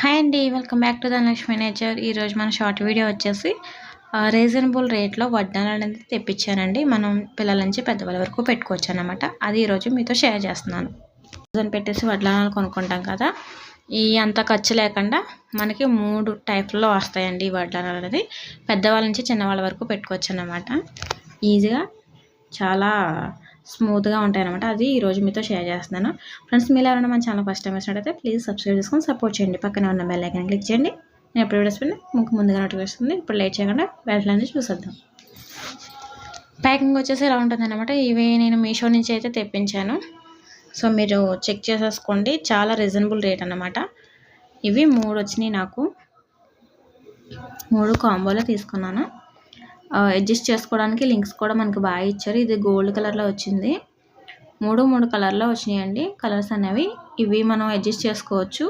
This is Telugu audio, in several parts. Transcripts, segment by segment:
హాయ్ అండి welcome back to Dhanalakshmi nature ఈరోజు మన షార్ట్ వీడియో వచ్చేసి రీజనబుల్ రేట్లో వడ్డాలు అనేది తెప్పించానండి. మనం పిల్లల నుంచి పెద్దవాళ్ళ వరకు పెట్టుకోవచ్చు అనమాట అది ఈరోజు మీతో షేర్ చేస్తున్నాను. థౌజండ్ పెట్టేసి వడ్డాలను కొనుక్కుంటాం కదా. ఈ అంత ఖర్చు లేకుండా మనకి మూడు టైప్లో వస్తాయండి ఈ వడ్డాలు అనేది. పెద్దవాళ్ళ నుంచి చిన్నవాళ్ళ వరకు పెట్టుకోవచ్చు అనమాట ఈజీగా చాలా స్మూత్గా ఉంటాయి అనమాట అది ఈరోజు మీతో షేర్ చేస్తున్నాను. ఫ్రెండ్స్ మీరు ఎవరైనా మన ఛానల్ ఫస్ట్ టైం వచ్చినట్టయితే ప్లీజ్ సబ్స్క్రైబ్ చేసుకొని సపోర్ట్ చేయండి. పక్కనే ఉన్న బెల్ ఐకాన్ క్లిక్ చేయండి. నేను ఎప్పుడు వేసుకుని పెట్టినా మీకు ముందుగా నోటిఫికేషన్ ఇప్పుడు లేట్ చేయకుండా వెంటనే చూసేద్దాం. ప్యాకింగ్ వచ్చేసి ఇలా ఉంటుంది అనమాట ఇవి నేను మీషో నుంచి అయితే తెప్పించాను. సో మీరు చెక్ చేసేసుకోండి. చాలా రీజనబుల్ రేట్ అనమాట ఇవి మూడు వచ్చినాయి నాకు. మూడు కాంబోలో తీసుకున్నాను. అడ్జస్ట్ చేసుకోవడానికి లింక్స్ కూడా మనకి బాగా ఇచ్చారు. ఇది గోల్డ్ కలర్లో వచ్చింది. మూడు మూడు కలర్లో వచ్చినాయండి. కలర్స్ అనేవి ఇవి మనం అడ్జస్ట్ చేసుకోవచ్చు.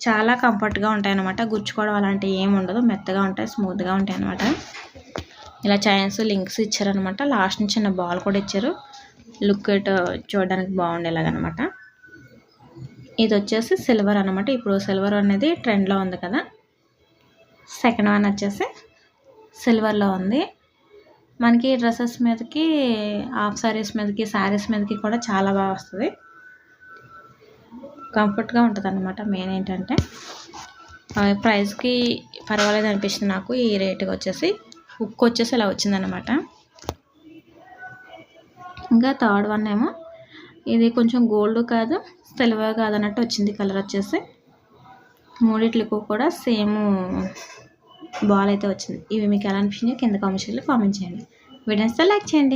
చాలా కంఫర్ట్గా ఉంటాయి అనమాట గుచ్చుకోవడం అలాంటివి ఏమి ఉండదు. మెత్తగా ఉంటాయి స్మూత్గా ఉంటాయి అనమాట ఇలా చైన్స్ లింక్స్ ఇచ్చారనమాట లాస్ట్ నుంచి చిన్న బాల్ కూడా ఇచ్చారు. లుక్ ఇట్ చూడడానికి బాగుండేలాగనమాట ఇది వచ్చేసి సిల్వర్ అనమాట ఇప్పుడు సిల్వర్ అనేది ట్రెండ్లో ఉంది కదా. సెకండ్ వన్ వచ్చేసి సిల్వర్లో ఉంది. మనకి డ్రెస్సెస్ మీదకి హాఫ్ సారీస్ మీదకి శారీస్ మీదకి కూడా చాలా బాగా వస్తుంది. కంఫర్ట్గా ఉంటుంది అనమాట మెయిన్ ఏంటంటే ప్రైస్కి పర్వాలేదు అనిపిస్తుంది నాకు. ఈ రేటుకి వచ్చేసి ఉక్కు వచ్చేసి ఇలా వచ్చిందనమాట ఇంకా థర్డ్ వన్ ఏమో ఇది కొంచెం గోల్డ్ కాదు సిల్వర్ కాదు అన్నట్టు వచ్చింది కలర్ వచ్చేసి. మూడిట్లకు కూడా సేమ్ బాల్ అయితే వచ్చింది. ఇవి మీకు ఎలా అనిపించిందో కింద కామెంట్ కామెంట్ చేయండి. వీడియోస్తో లైక్ చేయండి.